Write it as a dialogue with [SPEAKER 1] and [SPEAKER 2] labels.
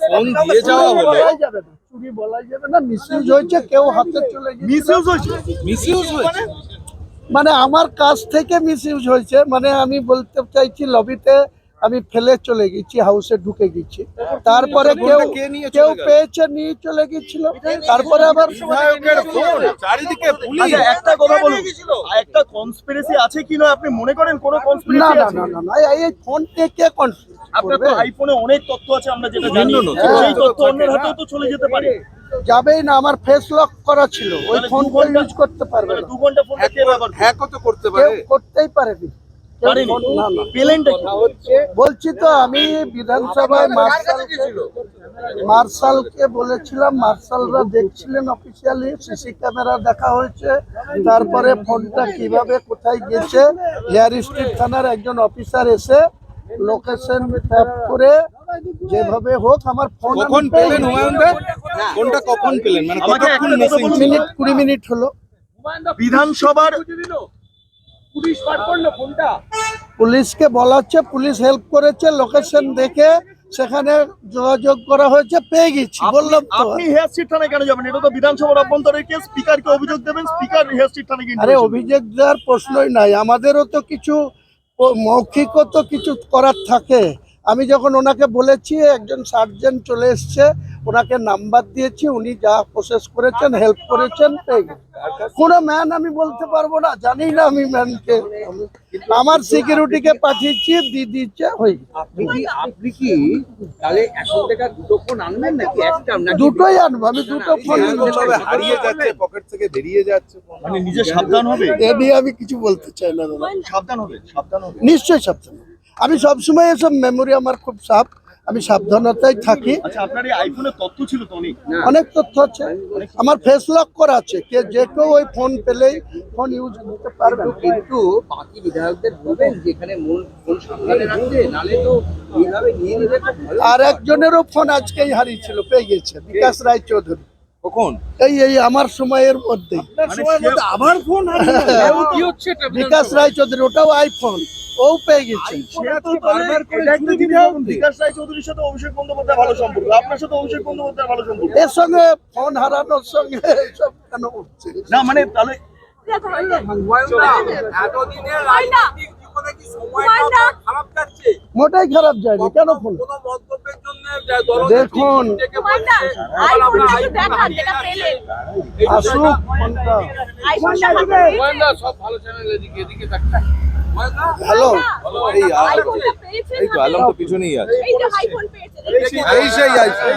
[SPEAKER 1] Phone দিয়ে যাওয়া হলো
[SPEAKER 2] চুরি বলাই যাবে না মিসইউজ হয়েছে কেউ হাতে চলে গেছে
[SPEAKER 3] মিসইউজ হয়েছে?
[SPEAKER 1] মিসইউজ হয়েছে?
[SPEAKER 2] মানে আমার কাছ থেকে মিসইউজ হয়েছে। মানে আমি বলতে চাইছি লবিতে আমি ফেলে চলে গেছি হাউসে ঢুকে গেছি। তারপরে কেউ
[SPEAKER 1] কে নিয়ে
[SPEAKER 2] কেউ পেয়েছে নিয়ে চলে গেছিল। তারপরে আবার
[SPEAKER 1] ফোন চারিদিকে
[SPEAKER 3] আচ্ছা একটা কথা বলুন। একটা কনস্পিরেসি আছে কি না? আপনি মনে করেন কোনো
[SPEAKER 2] না
[SPEAKER 3] কনস্পিরেসি
[SPEAKER 2] না না না না এই- ফোন কে কে
[SPEAKER 3] আপনার তো আইফোনে অনেক তথ্য আছে আমরা যেটা জানি। সেই তথ্য অন্যের হাতেও তো চলে যেতে পারে।
[SPEAKER 2] যাবেই না আমার ফেস লক করা ছিল। ওই ফোন ইউজ করতে পারবে না।
[SPEAKER 3] দু ঘণ্টা?
[SPEAKER 1] হ্যাকও তো করতে পারে।
[SPEAKER 2] করতেই পারেনি। বলছি তো আমি বিধানসভায় মার্শাল মার্শালকে বলেছিলাম মার্শালরা দেখছিলেন অফিসিয়ালি সিসি ক্যামেরা দেখা হয়েছে তারপরে ফোনটা কীভাবে কোথায় গেছে হেয়ার স্ট্রিট থানার একজন অফিসার এসে লোকেশন ট্যাপ করে যেভাবে হোক আমার ফোন
[SPEAKER 1] কখন পেলেন হুমায়ুন ফোনটা কখন পেলেন? মানে
[SPEAKER 3] আমাকে
[SPEAKER 1] কতক্ষণ মিসিং
[SPEAKER 2] মিনিট কুড়ি মিনিট হলো।
[SPEAKER 3] বিধানসভার
[SPEAKER 2] পুলিশকে বলা হচ্ছে পুলিশ হেল্প করেছে লোকেশন দেখে সেখানে যোগাযোগ করা হয়েছে পেয়ে গেছি বললাম
[SPEAKER 3] আপনি হেয়ার স্ট্রিট থানায় কেন যাবেন? এটা তো বিধানসভার অভ্যন্তরের কেস স্পিকারকে অভিযোগ দেবেন স্পিকার হেয়ার স্ট্রিট থানায় গিয়ে
[SPEAKER 2] আরে অভিযোগ দেওয়ার প্রশ্নই নাই আমাদেরও তো কিছু মৌখিকও তো কিছু করার থাকে। আমি যখন ওনাকে বলেছি একজন সার্জেন্ট চলে এসছে ওনাকে নাম্বার দিয়েছি উনি যা প্রসেস করেছেন হেল্প করেছেন কোনো ম্যান আমি বলতে পারব না জানি না আমি ম্যানকে আমার সিকিউরিটিকে পাঠিয়েছি দিয়ে দিচ্ছে হয়ে।
[SPEAKER 4] আপনি কি তাহলে এখন থেকে দুটো ফোন আনবেন নাকি একটা
[SPEAKER 2] দুটোই আনব আমি দুটো ফোন
[SPEAKER 1] হারিয়ে যাচ্ছে পকেট থেকে বেরিয়ে যাচ্ছে
[SPEAKER 3] মানে নিজে সাবধান হবে?
[SPEAKER 2] এ নিয়ে আমি কিছু বলতে চাই না দাদা।
[SPEAKER 3] সাবধান হবে সাবধান হবে।
[SPEAKER 2] নিশ্চয়ই সাবধান আমি সবসময় এসব মেমোরি আমার খুব সাফ আমি সাবধানতায় থাকি।
[SPEAKER 3] আচ্ছা অনেক?
[SPEAKER 2] তথ্য আছে। আমার ফেস লক করা আছে। কে যে কেউ ওই ফোন পেলেই ফোন ইউজ করতে পারবে
[SPEAKER 4] কিন্তু বাকি বিধায়কদের বলবেন যে এখানে মন ফোন সাবধানে রাখতে নালে তো এইভাবে নিয়ে নিলে
[SPEAKER 2] আর একজনেরও ফোন আজকেই হারিয়েছিল পেয়ে গেছে। বিকাশ রায় চৌধুরী
[SPEAKER 1] কখন
[SPEAKER 2] এই এই আমার সময়ের মধ্যে
[SPEAKER 3] মানে
[SPEAKER 4] ফোন কি হচ্ছে এটা
[SPEAKER 2] বিকাশ রায় চৌধুরী ওটাও আইফোন ও পেয়ে গেছে
[SPEAKER 3] সে তো বারবার করে শুনে তিনি ভাবুন, বিকাশ রায় চৌধুরীর সাথে অভিষেক বন্দ্যোপাধ্যায় ভালো সম্পর্ক। আপনার সাথে অভিষেক বন্দ্যোপাধ্যায় ভালো সম্পর্ক।
[SPEAKER 2] এর সঙ্গে ফোন হারানোর সঙ্গে কেন
[SPEAKER 3] না মানে তাহলে
[SPEAKER 2] মোটাই খারাপ যায়নি। কেন ফোন?
[SPEAKER 5] কোনো মন্তব্যের জন্য
[SPEAKER 2] দেখুন। আসুক?
[SPEAKER 5] সব ভালো চ্যানেল এদিকে এদিকে
[SPEAKER 2] হ্যালো
[SPEAKER 1] এই এই তো আলম তো পিছনেই আছে। এই সেই আইফোন